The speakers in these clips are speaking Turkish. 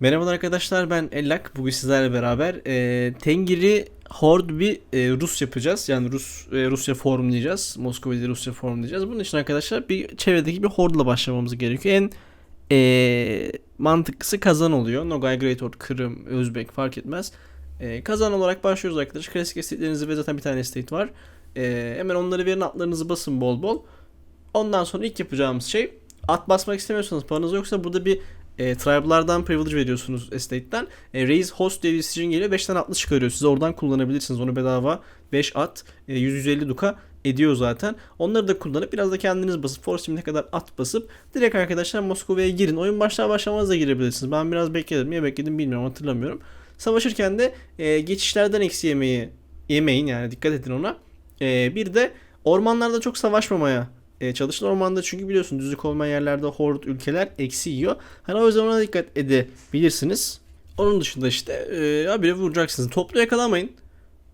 Merhabalar arkadaşlar ben Ellak. Bugün sizlerle beraber e, Tengiri Horde bir e, Rus yapacağız. Yani Rus e, Rusya formlayacağız. Moskova'da Rusya formlayacağız. Bunun için arkadaşlar bir çevredeki bir Horde'la başlamamız gerekiyor. En e, mantıklısı kazan oluyor. Nogay, Great Horde, Kırım, Özbek fark etmez. E, kazan olarak başlıyoruz arkadaşlar. Klasik estate'lerinizi ve zaten bir tane estate var. E, hemen onları verin atlarınızı basın bol bol. Ondan sonra ilk yapacağımız şey at basmak istemiyorsanız paranız yoksa burada bir e, tribe'lardan privilege veriyorsunuz estate'den. E, raise host diye bir decision geliyor. 5 tane atlı çıkarıyor. Siz oradan kullanabilirsiniz. Onu bedava 5 at e, 150 duka ediyor zaten. Onları da kullanıp biraz da kendiniz basıp force ne kadar at basıp direkt arkadaşlar Moskova'ya girin. Oyun başlar başlamaz da girebilirsiniz. Ben biraz bekledim. Niye bekledim bilmiyorum hatırlamıyorum. Savaşırken de e, geçişlerden eksi yemeyi yemeyin yani dikkat edin ona. E, bir de ormanlarda çok savaşmamaya e, çalışın ormanda çünkü biliyorsun düzlük olmayan yerlerde horde ülkeler eksi yiyor. Hani o yüzden ona dikkat edebilirsiniz. Onun dışında işte e, habire vuracaksınız. Toplu yakalamayın.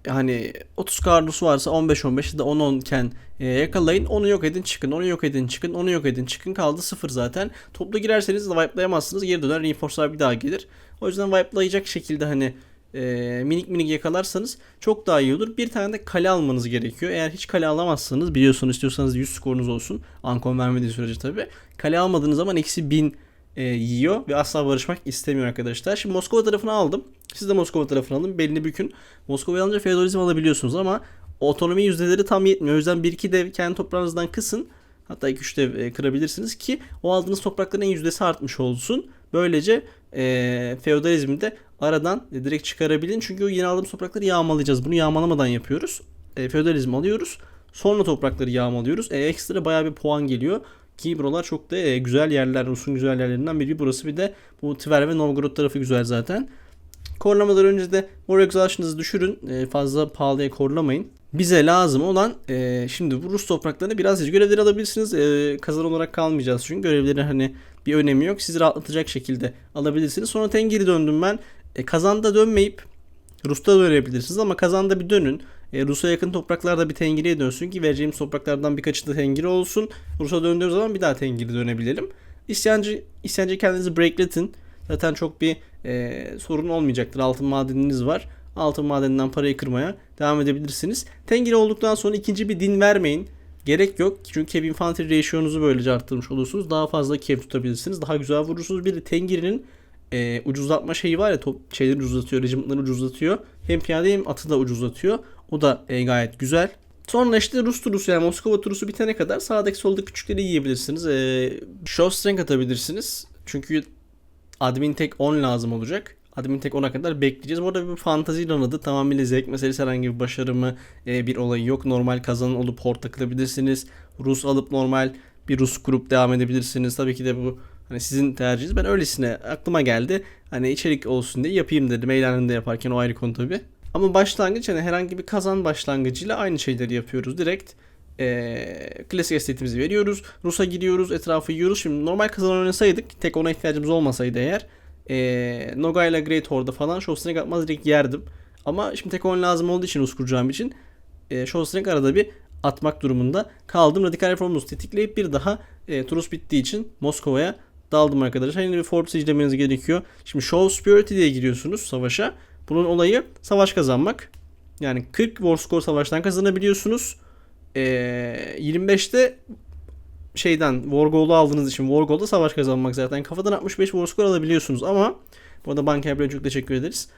Hani 30 kardus varsa 15-15 ya da 10-10 iken e, yakalayın. Onu yok edin çıkın. Onu yok edin çıkın. Onu yok edin çıkın. Kaldı 0 zaten. Toplu girerseniz wipe'layamazsınız. Geri döner reinforce'lar bir daha gelir. O yüzden wipe'layacak şekilde hani e, minik minik yakalarsanız çok daha iyi olur. Bir tane de kale almanız gerekiyor. Eğer hiç kale alamazsanız biliyorsunuz istiyorsanız 100 skorunuz olsun. Ankon vermediği sürece tabi. Kale almadığınız zaman eksi 1000 e, yiyor ve asla barışmak istemiyor arkadaşlar. Şimdi Moskova tarafını aldım. Siz de Moskova tarafını alın. Belini bükün. Moskova'yı alınca feodalizm alabiliyorsunuz ama otonomi yüzdeleri tam yetmiyor. O yüzden 1-2 dev kendi toprağınızdan kısın. Hatta 2-3 dev e, kırabilirsiniz ki o aldığınız toprakların yüzdesi artmış olsun. Böylece e, feodalizmi de aradan e, direkt çıkarabilin. Çünkü o yeni aldığımız toprakları yağmalayacağız. Bunu yağmalamadan yapıyoruz. E, feodalizm alıyoruz. Sonra toprakları yağmalıyoruz. E, ekstra bayağı bir puan geliyor. Ki buralar çok da e, güzel yerler. Rus'un güzel yerlerinden biri. Burası bir de bu Tver ve Novgorod tarafı güzel zaten. Korlamadan önce de War Exhaustion'ınızı düşürün. E, fazla pahalıya korlamayın. Bize lazım olan e, şimdi bu Rus topraklarını biraz görevleri alabilirsiniz. E, kazan olarak kalmayacağız çünkü görevlerin hani bir önemi yok. Sizi rahatlatacak şekilde alabilirsiniz. Sonra Tengiri döndüm ben. E, kazanda dönmeyip Rus'ta dönebilirsiniz ama kazanda bir dönün. E, Rus'a yakın topraklarda bir Tengiri'ye dönsün ki vereceğimiz topraklardan birkaçı da Tengiri olsun. Rus'a döndüğümüz zaman bir daha Tengiri dönebilelim. İsyancı, isyancı kendinizi breakletin. Zaten çok bir e, sorun olmayacaktır. Altın madeniniz var. Altın madeninden parayı kırmaya devam edebilirsiniz. Tengiri olduktan sonra ikinci bir din vermeyin. Gerek yok. Çünkü Kev Infantry ratio'nuzu böylece arttırmış olursunuz. Daha fazla Kev tutabilirsiniz. Daha güzel vurursunuz. Bir de Tengiri'nin e, ucuzlatma şeyi var ya top şeyleri ucuzlatıyor, regimentleri ucuzlatıyor. Hem piyade hem atı da ucuzlatıyor. O da e, gayet güzel. Sonra işte Rus turusu yani Moskova turusu bitene kadar sağdaki solda küçükleri yiyebilirsiniz. E, show strength atabilirsiniz. Çünkü admin tek 10 lazım olacak. Admin tek 10'a kadar bekleyeceğiz. Bu arada bir fantazi adı tamamıyla zevk meselesi herhangi bir başarı mı e, bir olayı yok. Normal kazanan olup hort takılabilirsiniz. Rus alıp normal bir Rus grup devam edebilirsiniz. Tabii ki de bu hani sizin tercihiniz. Ben öylesine aklıma geldi. Hani içerik olsun diye yapayım dedim. Eğlendim yaparken o ayrı konu tabii. Ama başlangıç hani herhangi bir kazan başlangıcıyla aynı şeyleri yapıyoruz. Direkt e, klasik estate'imizi veriyoruz. Rus'a gidiyoruz. Etrafı yiyoruz. Şimdi normal kazan oynasaydık tek ona ihtiyacımız olmasaydı eğer e, Noga ile Great Horde'da falan Showstring atmaz direkt yerdim. Ama şimdi tek on lazım olduğu için Rus kuracağım için e, Showstring arada bir atmak durumunda kaldım. Radikal reformunuzu tetikleyip bir daha e, Turus bittiği için Moskova'ya daldım arkadaşlar. Yine bir fort izlemeniz gerekiyor. Şimdi Show Spirit diye giriyorsunuz savaşa. Bunun olayı savaş kazanmak. Yani 40 war score savaştan kazanabiliyorsunuz. E, 25'te şeyden War Goal'u aldığınız için War Goal'da savaş kazanmak zaten. Kafadan 65 War Score alabiliyorsunuz ama bu arada Banker Bey'e çok teşekkür ederiz.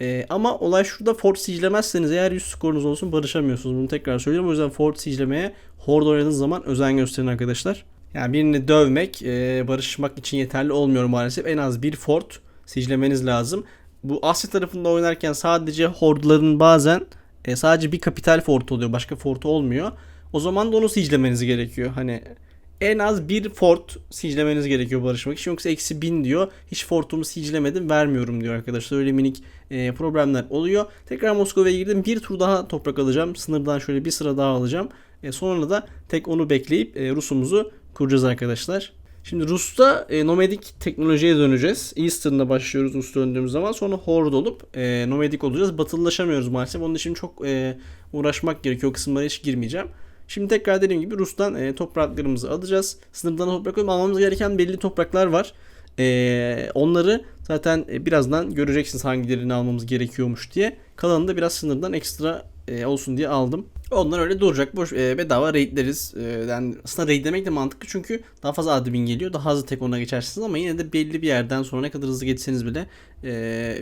Ee, ama olay şurada Fort siege'lemezseniz eğer 100 skorunuz olsun barışamıyorsunuz. Bunu tekrar söylüyorum. O yüzden Fort siege'lemeye Horde oynadığınız zaman özen gösterin arkadaşlar. Yani birini dövmek, e, barışmak için yeterli olmuyor maalesef. En az bir fort siege'lemeniz lazım. Bu Asya tarafında oynarken sadece hordların bazen e, sadece bir kapital fort oluyor. Başka fort olmuyor. O zaman da onu siege'lemeniz gerekiyor. Hani en az bir fort siege'lemeniz gerekiyor barışmak için. Yoksa eksi bin diyor. Hiç fortumu siegelemedim vermiyorum diyor arkadaşlar. Öyle minik e, problemler oluyor. Tekrar Moskova'ya girdim. Bir tur daha toprak alacağım. Sınırdan şöyle bir sıra daha alacağım. E, sonra da tek onu bekleyip e, Rus'umuzu kuracağız arkadaşlar. Şimdi Rus'ta e, nomadik teknolojiye döneceğiz. Eastern'da başlıyoruz Rus döndüğümüz zaman. Sonra Horde olup e, nomadik olacağız. Batılılaşamıyoruz maalesef. Onun için çok e, uğraşmak gerekiyor. O kısımlara hiç girmeyeceğim. Şimdi tekrar dediğim gibi Rus'tan e, topraklarımızı alacağız. Sınırdan toprak almamız gereken belli topraklar var. E, onları zaten e, birazdan göreceksiniz hangilerini almamız gerekiyormuş diye. Kalanını da biraz sınırdan ekstra e, olsun diye aldım. Onlar öyle duracak. Boş e, bedava raidleriz. E, yani aslında raid demek de mantıklı çünkü daha fazla admin geliyor. Daha hızlı tek ona geçersiniz ama yine de belli bir yerden sonra ne kadar hızlı geçseniz bile e,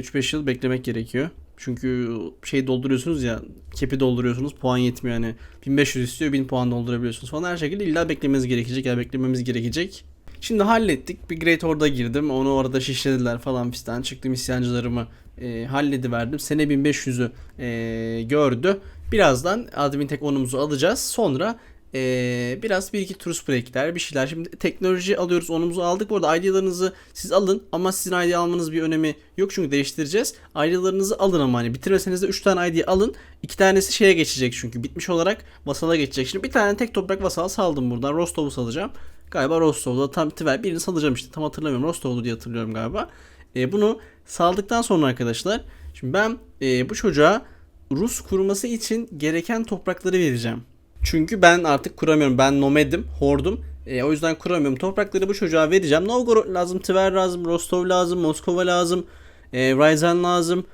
3-5 yıl beklemek gerekiyor. Çünkü şey dolduruyorsunuz ya, kepi dolduruyorsunuz, puan yetmiyor yani. 1500 istiyor, 1000 puan doldurabiliyorsunuz falan her şekilde illa beklemeniz gerekecek ya beklememiz gerekecek. Şimdi hallettik. Bir Great Horde'a girdim. Onu orada şişlediler falan fistan. Çıktım isyancılarımı e, hallediverdim. Sene 1500'ü e, gördü. Birazdan admin tek onumuzu alacağız. Sonra e, biraz bir iki turist breakler bir şeyler. Şimdi teknoloji alıyoruz onumuzu aldık. Bu arada ID'larınızı siz alın ama sizin ID almanız bir önemi yok çünkü değiştireceğiz. ID'larınızı alın ama hani bitirmeseniz de 3 tane ID alın. 2 tanesi şeye geçecek çünkü bitmiş olarak vasala geçecek. Şimdi bir tane tek toprak vasal saldım buradan. Rostov'u salacağım. Galiba Rostov'da tam Tver birini salacağım işte tam hatırlamıyorum. Rostov'du diye hatırlıyorum galiba. E, bunu saldıktan sonra arkadaşlar şimdi ben e, bu çocuğa Rus kurması için gereken toprakları vereceğim. Çünkü ben artık kuramıyorum. Ben nomadim, hordum. E, o yüzden kuramıyorum. Toprakları bu çocuğa vereceğim. Novgorod lazım, Tver lazım, Rostov lazım, Moskova lazım, e, Ryazan lazım.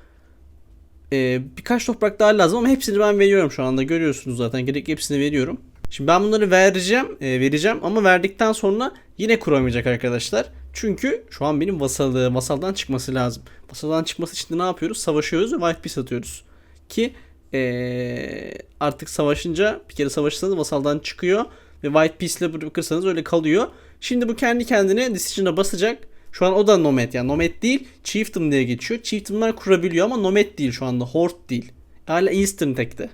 E, birkaç toprak daha lazım ama hepsini ben veriyorum şu anda. Görüyorsunuz zaten. Gerekli hepsini veriyorum. Şimdi ben bunları vereceğim, e, vereceğim ama verdikten sonra yine kuramayacak arkadaşlar. Çünkü şu an benim vasalı, vasaldan çıkması lazım. Vasaldan çıkması için de ne yapıyoruz? Savaşıyoruz ve white piece atıyoruz. Ki ee, artık savaşınca bir kere savaşırsanız vasaldan çıkıyor ve white piece ile bırakırsanız öyle kalıyor. Şimdi bu kendi kendine decision'a basacak. Şu an o da nomad yani nomad değil chieftain diye geçiyor. Chieftain'lar kurabiliyor ama nomad değil şu anda horde değil. Hala eastern tekte.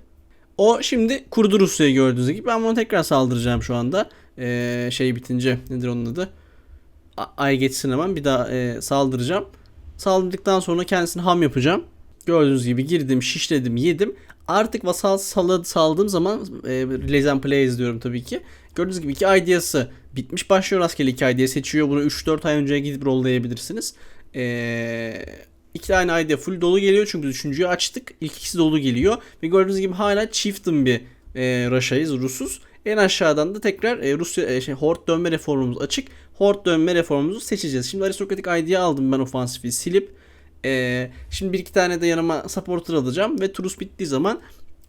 O şimdi kurdu Rusya'yı gördüğünüz gibi. Ben bunu tekrar saldıracağım şu anda. Ee, şey bitince nedir onun adı? Ay geçsin hemen bir daha e, saldıracağım. Saldırdıktan sonra kendisini ham yapacağım. Gördüğünüz gibi girdim, şişledim, yedim. Artık vasal salı saldığım zaman e, Relays and Play izliyorum tabii ki. Gördüğünüz gibi iki ID'si bitmiş başlıyor rastgele iki ID seçiyor. Bunu 3-4 ay önceye gidip rollayabilirsiniz. Eee İki tane ID full dolu geliyor çünkü üçüncüyü açtık. İlk ikisi dolu geliyor. Ve gördüğünüz gibi hala chieftain bir e, Russia'yız, Rusuz. En aşağıdan da tekrar e, Rusya e, şey, Horde dönme reformumuz açık. Horde dönme reformumuzu seçeceğiz. Şimdi aristokratik ID'yi aldım ben ofansifi silip. E, şimdi bir iki tane de yanıma supporter alacağım ve turus bittiği zaman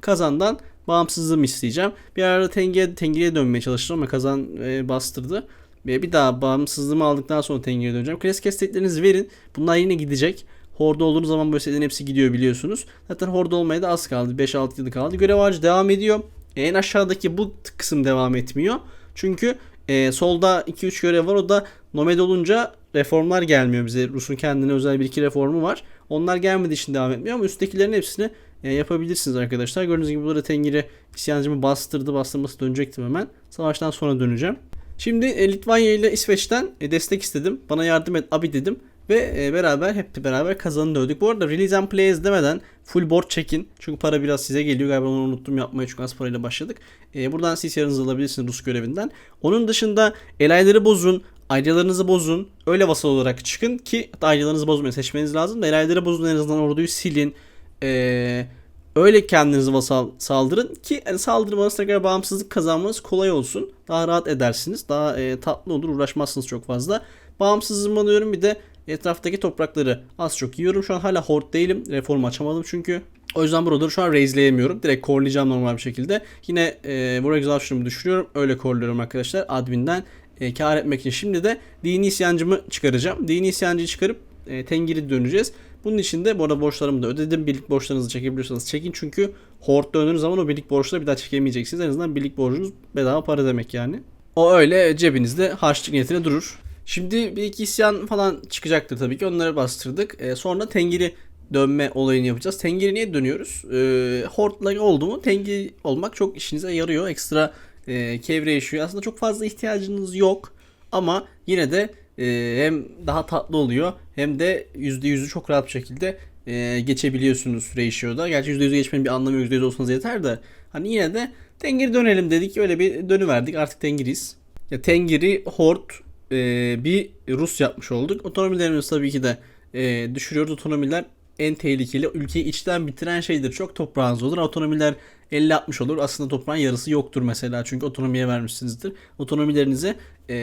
kazandan bağımsızlığımı isteyeceğim. Bir arada Tengi'ye, Tengi'ye dönmeye çalıştım ama kazan e, bastırdı. Ve bir daha bağımsızlığımı aldıktan sonra Tengi'ye döneceğim. Klasik estetlerinizi verin. Bunlar yine gidecek. Horde olduğunuz zaman böyle setlerin hepsi gidiyor biliyorsunuz. Zaten horde olmaya da az kaldı. 5-6 yıl kaldı. Görev ağacı devam ediyor. En aşağıdaki bu kısım devam etmiyor. Çünkü e, solda 2-3 görev var. O da nomad olunca reformlar gelmiyor bize. Rus'un kendine özel bir iki reformu var. Onlar gelmediği için devam etmiyor ama üsttekilerin hepsini e, yapabilirsiniz arkadaşlar. Gördüğünüz gibi burada Tengiri isyancımı bastırdı. Bastırması dönecektim hemen. Savaştan sonra döneceğim. Şimdi e, Litvanya ile İsveç'ten e, destek istedim. Bana yardım et abi dedim. Ve e, beraber hep beraber kazanı dövdük. Bu arada release and plays demeden full board çekin. Çünkü para biraz size geliyor. Galiba onu unuttum yapmayı çünkü az parayla başladık. E, buradan siz yarınızı alabilirsiniz Rus görevinden. Onun dışında elayları bozun. Ayrılarınızı bozun. Öyle vasal olarak çıkın ki ayrılarınızı bozmayın seçmeniz lazım. Da elayları bozun en azından orduyu silin. Eee öyle kendinizi vasal saldırın ki yani saldırmanız tekrar bağımsızlık kazanmanız kolay olsun. Daha rahat edersiniz. Daha e, tatlı olur. Uğraşmazsınız çok fazla. Bağımsızlığımı alıyorum. Bir de etraftaki toprakları az çok yiyorum. Şu an hala horde değilim. Reform açamadım çünkü. O yüzden buraları şu an raiseleyemiyorum. Direkt korlayacağım normal bir şekilde. Yine e, bu exhaustion'ımı düşürüyorum. Öyle korluyorum arkadaşlar. Admin'den e, kar etmek için. Şimdi de dini isyancımı çıkaracağım. Dini isyancıyı çıkarıp e, Tengiri döneceğiz. Bunun için de bu arada borçlarımı da ödedim. Birlik borçlarınızı çekebiliyorsanız çekin. Çünkü Horde döndüğünüz zaman o birlik borçları bir daha çekemeyeceksiniz. En azından birlik borcunuz bedava para demek yani. O öyle cebinizde harçlık niyetine durur. Şimdi bir iki isyan falan çıkacaktır tabii ki. Onları bastırdık. E, sonra Tengiri dönme olayını yapacağız. Tengiri niye dönüyoruz? E, Horde'la oldu mu Tengiri olmak çok işinize yarıyor. Ekstra e, kevre yaşıyor. Aslında çok fazla ihtiyacınız yok. Ama yine de e, hem daha tatlı oluyor hem de %100'ü çok rahat bir şekilde e, geçebiliyorsunuz ratio'da. Gerçi %100'ü geçmenin bir anlamı yok. %100 olsanız yeter de. Hani yine de Tengiri dönelim dedik. Öyle bir dönüverdik. Artık Tengiriyiz. Ya Tengiri, Horde e, bir Rus yapmış olduk. Otonomilerimizi tabii ki de e, düşürüyoruz. Otonomiler en tehlikeli ülkeyi içten bitiren şeydir. Çok toprağınız olur. Otonomiler 50-60 olur. Aslında toprağın yarısı yoktur mesela. Çünkü otonomiye vermişsinizdir. Otonomilerinizi e,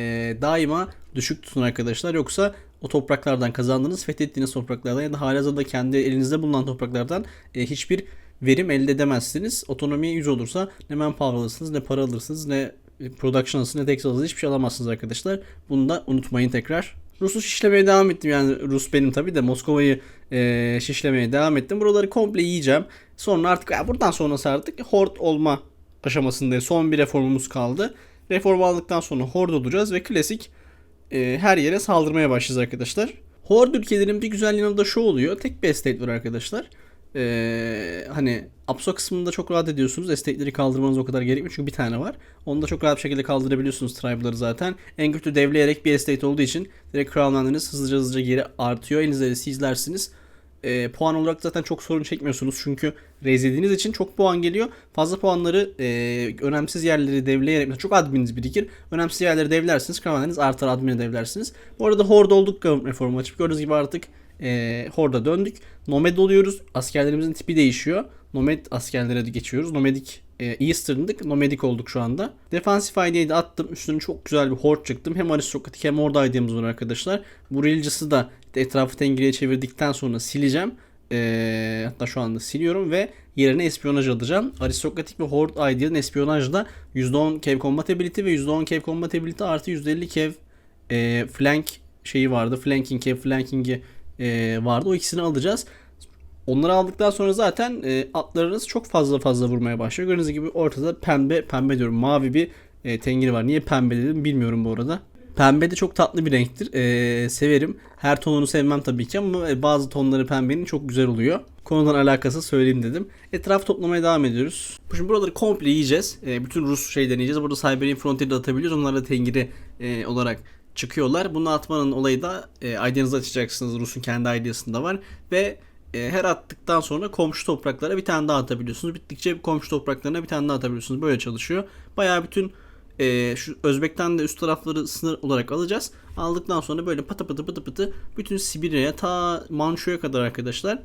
daima düşük tutun arkadaşlar. Yoksa o topraklardan kazandığınız, fethettiğiniz topraklardan ya da halihazırda kendi elinizde bulunan topraklardan e, hiçbir verim elde edemezsiniz. Otonomiye 100 olursa ne manpower alırsınız, ne para alırsınız, ne production alırsınız, ne alırsınız. Hiçbir şey alamazsınız arkadaşlar. Bunu da unutmayın tekrar. Rus'u şişlemeye devam ettim yani Rus benim tabi de Moskova'yı e, şişlemeye devam ettim. Buraları komple yiyeceğim. Sonra artık ya buradan sonrası artık hord olma aşamasındayız. Son bir reformumuz kaldı. Reform aldıktan sonra hord olacağız ve klasik e, her yere saldırmaya başlayacağız arkadaşlar. Horde ülkelerin bir güzel yanı da şu oluyor. Tek bir estate var arkadaşlar. Ee, hani Apso kısmında çok rahat ediyorsunuz. Estate'leri kaldırmanız o kadar gerekmiyor çünkü bir tane var. Onu da çok rahat bir şekilde kaldırabiliyorsunuz tribe'ları zaten. En kötü devleyerek bir estate olduğu için direkt crownlandınız hızlıca hızlıca geri artıyor. Elinizde de sizlersiniz. Ee, puan olarak zaten çok sorun çekmiyorsunuz çünkü rezildiğiniz için çok puan geliyor. Fazla puanları e, önemsiz yerleri devleyerek çok admininiz birikir. Önemsiz yerleri devlersiniz. Crownlandınız artar admini devlersiniz. Bu arada Horde olduk government reformu açıp gördüğünüz gibi artık e, Horda döndük. Nomad oluyoruz. Askerlerimizin tipi değişiyor. Nomad askerlere de geçiyoruz. Nomadik e, Eastern'dık. Nomadik olduk şu anda. Defansif ID'yi de attım. Üstüne çok güzel bir horde çıktım. Hem aristokratik hem orada ID'miz var arkadaşlar. Bu Religious'ı da etrafı Tengri'ye çevirdikten sonra sileceğim. E, hatta şu anda siliyorum ve yerine espiyonaj alacağım. Aristokratik ve Horde ID'nin espiyonajda %10 kev compatibility ve %10 kev compatibility artı %50 kev e, flank şeyi vardı. Flanking kev flanking'i e, vardı. O ikisini alacağız. Onları aldıktan sonra zaten e, atlarınız çok fazla fazla vurmaya başlıyor. Gördüğünüz gibi ortada pembe, pembe diyorum mavi bir e, tengiri var. Niye pembe dedim bilmiyorum bu arada. Pembe de çok tatlı bir renktir. E, severim. Her tonunu sevmem tabii ki ama e, bazı tonları pembenin çok güzel oluyor. Konudan alakası söyleyeyim dedim. Etraf toplamaya devam ediyoruz. Şimdi buraları komple yiyeceğiz. E, bütün Rus şeylerini yiyeceğiz. Burada Siberian Frontier'de atabiliyoruz. Onlar da tengiri e, olarak çıkıyorlar. Bunu atmanın olayı da e, ID'nizi açacaksınız. Rus'un kendi ID'sinde var. Ve e, her attıktan sonra komşu topraklara bir tane daha atabiliyorsunuz. Bittikçe komşu topraklarına bir tane daha atabiliyorsunuz. Böyle çalışıyor. Bayağı bütün e, şu Özbek'ten de üst tarafları sınır olarak alacağız. Aldıktan sonra böyle pıtı pıtı pıtı pıtı bütün Sibirya'ya ta Mançu'ya kadar arkadaşlar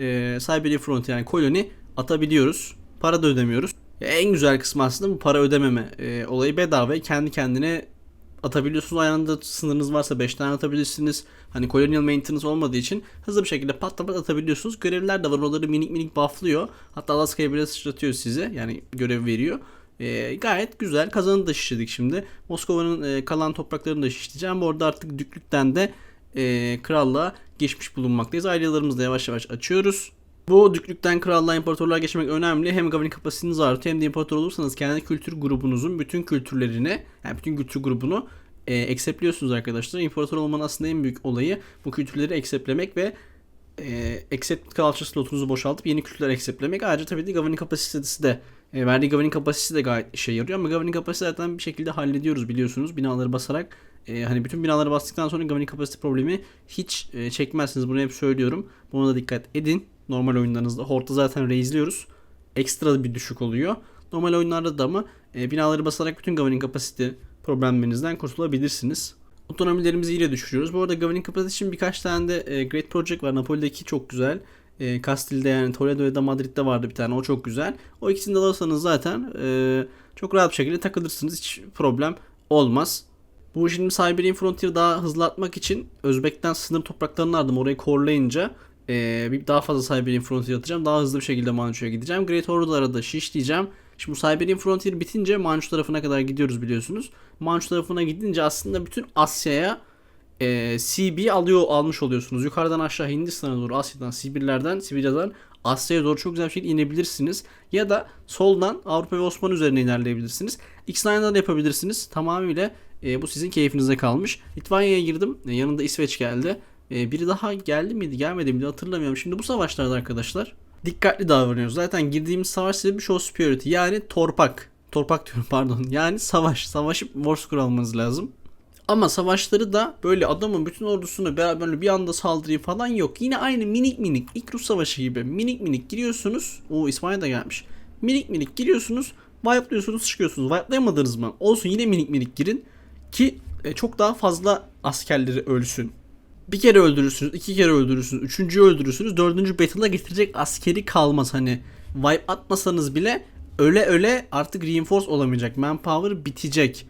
e, Siberia Front yani koloni atabiliyoruz. Para da ödemiyoruz. Ya en güzel kısmı aslında bu para ödememe e, olayı bedava kendi kendine atabiliyorsunuz. Ayağında sınırınız varsa 5 tane atabilirsiniz. Hani colonial maintenance olmadığı için hızlı bir şekilde pat pat atabiliyorsunuz. Görevler de var. Oraları minik minik bufflıyor. Hatta Alaska'ya bile sıçratıyor size. Yani görev veriyor. E, gayet güzel. Kazanı da şişirdik şimdi. Moskova'nın e, kalan topraklarını da şişireceğim. Bu arada artık düklükten de e, krallığa geçmiş bulunmaktayız. Ailelerimizi de yavaş yavaş açıyoruz. Bu düklükten krallığa imparatorluğa geçmek önemli. Hem governing kapasiteniz artıyor hem de imparator olursanız kendi kültür grubunuzun bütün kültürlerini yani bütün kültür grubunu e, acceptliyorsunuz arkadaşlar. İmparator olmanın aslında en büyük olayı bu kültürleri acceptlemek ve e, accept culture slotunuzu boşaltıp yeni kültürler acceptlemek. Ayrıca tabii de governing kapasitesi de e, verdiği governing kapasitesi de gayet işe yarıyor ama governing kapasite zaten bir şekilde hallediyoruz biliyorsunuz binaları basarak. E, hani bütün binaları bastıktan sonra governing kapasite problemi hiç e, çekmezsiniz. Bunu hep söylüyorum. Buna da dikkat edin. Normal oyunlarınızda. Hort'ta zaten reizliyoruz. Ekstra bir düşük oluyor. Normal oyunlarda da ama e, binaları basarak bütün governing kapasite problemlerinizden kurtulabilirsiniz. Otonomilerimizi yine düşürüyoruz. Bu arada governing capacity için birkaç tane de e, Great Project var. Napoli'deki çok güzel. E, Castile'de yani Toledo'da Madrid'de vardı bir tane. O çok güzel. O ikisini de alırsanız zaten e, çok rahat bir şekilde takılırsınız. Hiç problem olmaz. Bu şimdi Siberian Frontier daha hızlı atmak için Özbek'ten sınır topraklarını aldım. Orayı korlayınca e, bir daha fazla Siberian Frontier atacağım. Daha hızlı bir şekilde Manchu'ya gideceğim. Great Order'lara da şişleyeceğim. Şimdi bu Siberian Frontier bitince Manchu tarafına kadar gidiyoruz biliyorsunuz. Manchu tarafına gidince aslında bütün Asya'ya e, CB alıyor almış oluyorsunuz. Yukarıdan aşağı Hindistan'a doğru Asya'dan, Sibirlerden, Sibirya'dan Asya'ya doğru çok güzel bir şekilde inebilirsiniz. Ya da soldan Avrupa ve Osmanlı üzerine ilerleyebilirsiniz. X-Line'da da yapabilirsiniz. Tamamıyla e, bu sizin keyfinize kalmış. Litvanya'ya girdim. E, yanında İsveç geldi. E, biri daha geldi miydi gelmedi miydi hatırlamıyorum. Şimdi bu savaşlarda arkadaşlar dikkatli davranıyoruz. Zaten girdiğimiz savaş sebebi show superiority yani torpak. Torpak diyorum pardon. Yani savaş. Savaşıp war score almanız lazım. Ama savaşları da böyle adamın bütün ordusunu beraber bir anda saldırıyı falan yok. Yine aynı minik minik ilk Rus savaşı gibi minik minik giriyorsunuz. O İsmail da gelmiş. Minik minik giriyorsunuz. Wipe'lıyorsunuz çıkıyorsunuz. Wipe'layamadınız mı? Olsun yine minik minik girin. Ki e, çok daha fazla askerleri ölsün. Bir kere öldürürsünüz, iki kere öldürürsünüz, üçüncüyü öldürürsünüz, dördüncü battle'a getirecek askeri kalmaz hani. Wipe atmasanız bile öle öle artık reinforce olamayacak. Manpower bitecek.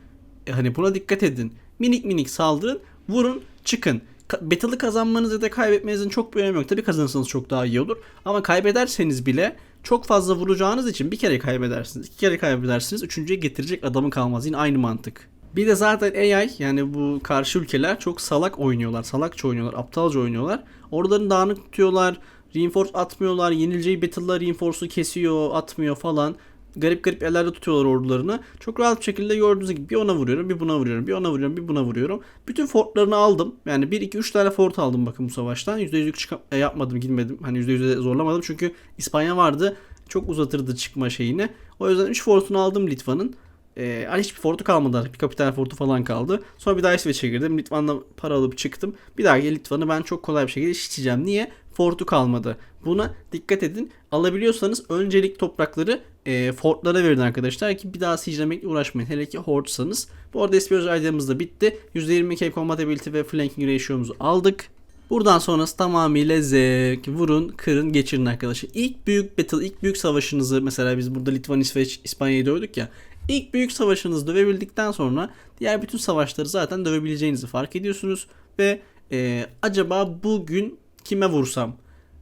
E, hani buna dikkat edin. Minik minik saldırın, vurun, çıkın. battle'ı kazanmanız ya da kaybetmenizin çok bir önemi yok. Tabii kazanırsanız çok daha iyi olur. Ama kaybederseniz bile çok fazla vuracağınız için bir kere kaybedersiniz. iki kere kaybedersiniz. Üçüncüye getirecek adamı kalmaz. Yine aynı mantık. Bir de zaten AI yani bu karşı ülkeler çok salak oynuyorlar. Salakça oynuyorlar. Aptalca oynuyorlar. Oralarını dağınık tutuyorlar. Reinforce atmıyorlar. Yenileceği battle'la reinforce'u kesiyor, atmıyor falan. Garip garip yerlerde tutuyorlar ordularını. Çok rahat bir şekilde gördüğünüz gibi bir ona vuruyorum, bir buna vuruyorum, bir ona vuruyorum, bir buna vuruyorum. Bütün fortlarını aldım. Yani 1 2 3 tane fort aldım bakın bu savaştan. %100'lük çık- e, yapmadım, girmedim. Hani %100'e zorlamadım çünkü İspanya vardı. Çok uzatırdı çıkma şeyini. O yüzden 3 fortunu aldım Litva'nın. Hani hiçbir fortu kalmadı artık. Bir kapital fortu falan kaldı. Sonra bir daha İsveç'e girdim. Litvan'da para alıp çıktım. Bir daha Litvan'ı ben çok kolay bir şekilde işleyeceğim. Niye? Fortu kalmadı. Buna dikkat edin. Alabiliyorsanız öncelik toprakları e, fortlara verin arkadaşlar ki bir daha siege'lemekle uğraşmayın. Hele ki hortsanız. Bu arada espionaj ideamız da bitti. %20 cape compatibility ve flanking ratio'muzu aldık. Buradan sonrası tamamıyla zevk. Vurun, kırın, geçirin arkadaşlar. İlk büyük battle, ilk büyük savaşınızı mesela biz burada Litvan, İsveç, İspanya'yı dövdük ya. İlk büyük savaşınızı dövebildikten sonra diğer bütün savaşları zaten dövebileceğinizi fark ediyorsunuz. Ve e, acaba bugün kime vursam?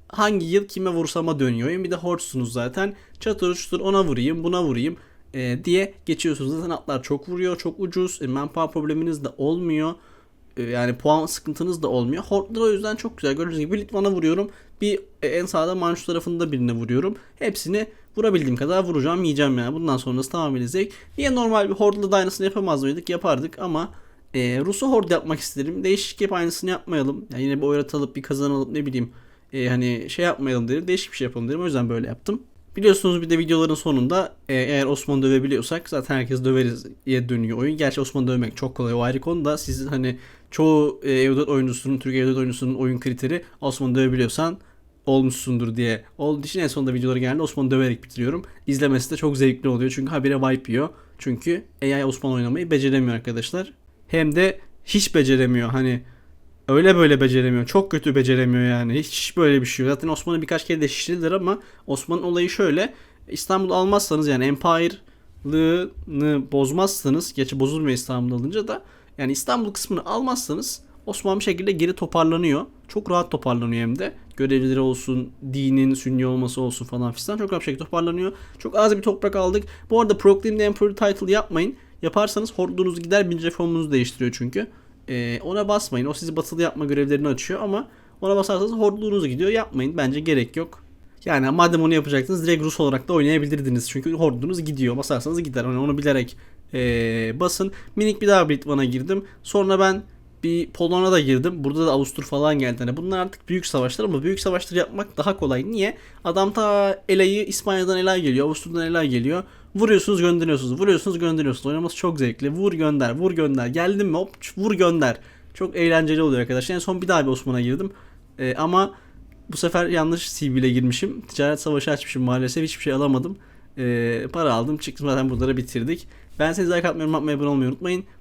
Hangi yıl kime vursama dönüyor. Bir de hortsunuz zaten. Çatır çutur ona vurayım, buna vurayım e, diye geçiyorsunuz. Zaten atlar çok vuruyor, çok ucuz. E, manpower probleminiz de olmuyor. E, yani puan sıkıntınız da olmuyor. Hortlar o yüzden çok güzel. Gördüğünüz gibi bir Litvan'a vuruyorum. Bir e, en sağda Manş tarafında birine vuruyorum. Hepsini vurabildiğim kadar vuracağım, yiyeceğim yani. Bundan sonrası tamamen zevk. Niye normal bir Hord'la da aynısını yapamaz mıydık? Yapardık ama e, Rus'u Hord yapmak istedim. Değişik hep aynısını yapmayalım. Yani yine bir oyarat alıp bir kazan alıp ne bileyim e, hani şey yapmayalım dedim. Değişik bir şey yapalım dedim. O yüzden böyle yaptım. Biliyorsunuz bir de videoların sonunda e, eğer Osman'ı dövebiliyorsak zaten herkes döveriz diye dönüyor oyun. Gerçi Osman'ı dövmek çok kolay o ayrı konu da sizin hani çoğu e, Eudot oyuncusunun, Türk Eudot oyuncusunun oyun kriteri Osman'ı dövebiliyorsan olmuşsundur diye. Olduğu için en sonunda videoları genelde Osman'ı döverek bitiriyorum. İzlemesi de çok zevkli oluyor çünkü habire wipe yiyor. Çünkü AI Osman oynamayı beceremiyor arkadaşlar. Hem de hiç beceremiyor hani öyle böyle beceremiyor. Çok kötü beceremiyor yani. Hiç böyle bir şey yok. Zaten Osman'ı birkaç kere de şişirdiler ama Osman'ın olayı şöyle. İstanbul almazsanız yani Empire'lığını bozmazsanız gerçi bozulmuyor İstanbul alınca da yani İstanbul kısmını almazsanız Osman bir şekilde geri toparlanıyor. Çok rahat toparlanıyor hem de. Görevlileri olsun, dinin sünni olması olsun falan fistan çok rahat bir toparlanıyor. Çok az bir toprak aldık. Bu arada Proclaim the Emperor title yapmayın. Yaparsanız hordunuz gider bir reformunuzu değiştiriyor çünkü. Ee, ona basmayın. O sizi batılı yapma görevlerini açıyor ama ona basarsanız hordluğunuz gidiyor. Yapmayın. Bence gerek yok. Yani madem onu yapacaktınız direkt Rus olarak da oynayabilirdiniz. Çünkü hordunuz gidiyor. Basarsanız gider. Hani onu bilerek ee, basın. Minik bir daha Britvan'a girdim. Sonra ben bir Polon'a da girdim. Burada da Avustur falan geldi. Hani bunlar artık büyük savaşlar ama büyük savaşları yapmak daha kolay. Niye? Adam ta Ela'yı İspanya'dan Ela geliyor. Avustur'dan Ela geliyor. Vuruyorsunuz gönderiyorsunuz. Vuruyorsunuz gönderiyorsunuz. Oynaması çok zevkli. Vur gönder. Vur gönder. Geldim mi hop vur gönder. Çok eğlenceli oluyor arkadaşlar. En son bir daha bir Osman'a girdim. Ee, ama bu sefer yanlış CV girmişim. Ticaret savaşı açmışım maalesef. Hiçbir şey alamadım. Ee, para aldım. Çıktım zaten buraları bitirdik. Ben size like atmayı, atmayı, abone olmayı unutmayın.